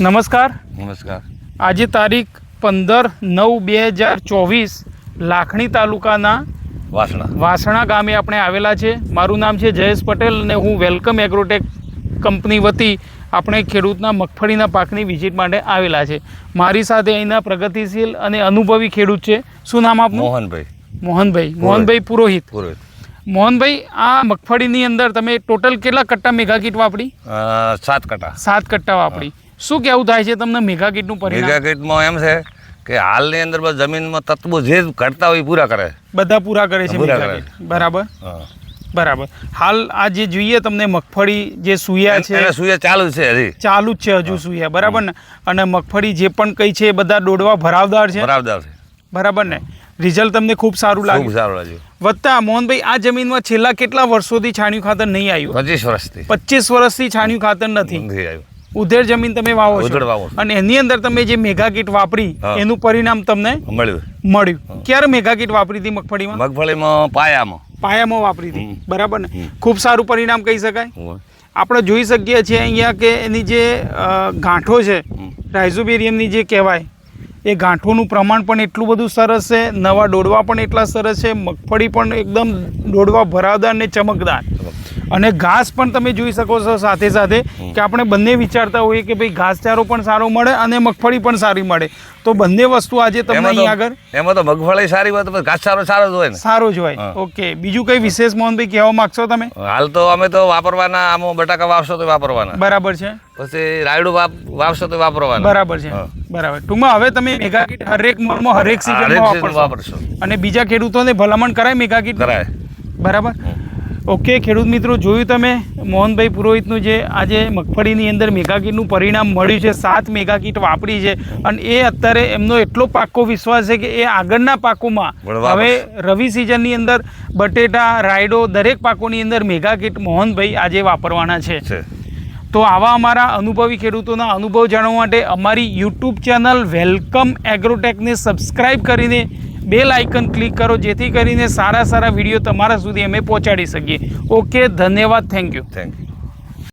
નમસ્કાર. નમસ્કાર. આજે તારીખ પંદર નવ બે હજાર ચોવીસ લાખણી તાલુકાના વાસણા. વાસણા ગામે આપણે આવેલા છે. મારું નામ છે જયેશ પટેલ અને હું વેલકમ એગ્રોટેક કંપની વતી આપણે ખેડૂતના મગફળીના પાકની વિઝિટ માટે આવેલા છે. મારી સાથે અહીંના પ્રગતિશીલ અને અનુભવી ખેડૂત છે. શું નામ આપનું? મોહનભાઈ. મોહનભાઈ. મોહનભાઈ પુરોહિત. પુરોહિત. મોહનભાઈ આ મગફળીની અંદર તમે ટોટલ કેટલા કટ્ટા મેગા કીટ વાપરી? સાત કટ્ટા. સાત કટ્ટા વાપરી. શું કેવું થાય છે તમને મેગાકીટનું પરિણામ? મેગાકીટમાં એમ છે કે હાલની અંદર બસ જમીનમાં તત્વો જે કરતા હોય એ પૂરા કરે. બધા પૂરા કરે છે. બરાબર? બરાબર. હાલ આ જે જોઈએ તમને મગફળી જે સુયા છે સુયા ચાલુ છે હજી. ચાલુ જ છે હજુ સુયા બરાબર ને? અને મગફળી જે પણ કઈ છે એ બધા ડોડવા ભરાવદાર છે? ભરાવદાર છે. બરાબર ને? રિઝલ્ટ તમને ખૂબ સારું ખૂબ લાગ્યું. સારું લાગ્યું. વત્તા મોહનભાઈ આ જમીનમાં છેલ્લા કેટલા વર્ષોથી છાણિયું ખાતર નહીં આવ્યું? પચીસ વર્ષથી. પચીસ વર્ષથી છાણિયું ખાતર નથી. નથી આવ્યું. ઉધેર જમીન તમે વાવો છો. અને એની અંદર તમે જે મેગા કીટ વાપરી એનું પરિણામ તમને મળ્યું. મળ્યું. ક્યારે મેગા કીટ વાપરી હતી મગફળીમાં? મગફળીમાં પાયામાં. પાયામાં વાપરી હતી. બરાબર ને? ખૂબ સારું પરિણામ કહી શકાય. આપણે જોઈ શકીએ છીએ અહીંયા કે એની જે ગાંઠો છે રાઇઝોબેરિયમની જે કહેવાય એ ગાંઠોનું પ્રમાણ પણ એટલું બધું સરસ છે નવા ડોડવા પણ એટલા સરસ છે મગફળી પણ એકદમ ડોડવા ભરાવદાર ને ચમકદાર. અને ઘાસ પણ તમે જોઈ શકો છો સાથે સાથે કે આપણે બંને વિચારતા હોઈએ કે ભાઈ ઘાસચારો પણ સારો મળે અને મગફળી પણ સારી મળે. તો બંને વસ્તુ આજે તમને અહીં આગળ એમાં તો મગફળી સારી હોય તો ઘાસચારો સારો જ હોય ને. સારો જ હોય. ઓકે. બીજું કઈ વિશેષ મોહનભાઈ કહેવા માંગશો તમે? હાલ તો અમે તો વાપરવાના આમ બટાકા વાવશો તો વાપરવાના. બરાબર છે. પછી રાયડું વાપ વાવશો તો વાપરવાના. બરાબર છે. બરાબર. ટૂંકમાં હવે તમે મેગા કીટ હરેક મોડમાં હરેક સિઝનમાં વાપરશો. વાપરશો. અને બીજા ખેડૂતોને ભલામણ કરાય મેગા કીટ કરાય. બરાબર? ઓકે ખેડૂત મિત્રો જોયું તમે? મોહનભાઈ પુરોહિતનું જે આજે મગફળીની અંદર મેગા કીટનું પરિણામ મળ્યું છે સાત મેગા કીટ વાપરી છે. અને એ અત્યારે એમનો એટલો પાક્કો વિશ્વાસ છે કે એ આગળના પાકોમાં હવે રવિ સિઝનની અંદર બટેટા રાયડો દરેક પાકોની અંદર મેગા કીટ મોહનભાઈ આજે વાપરવાના છે. તો આવા અમારા અનુભવી ખેડૂતોના અનુભવ જાણવા માટે અમારી યુટ્યુબ ચેનલ વેલકમ એગ્રોટેકને સબસ્ક્રાઈબ કરીને બેલ આઇકન ક્લિક કરો જેથી કરીને સારા સારા વીડિયો તમારા સુધી અમે પહોંચાડી શકીએ. ઓકે, ધન્યવાદ, થેન્ક યુ. Thank you.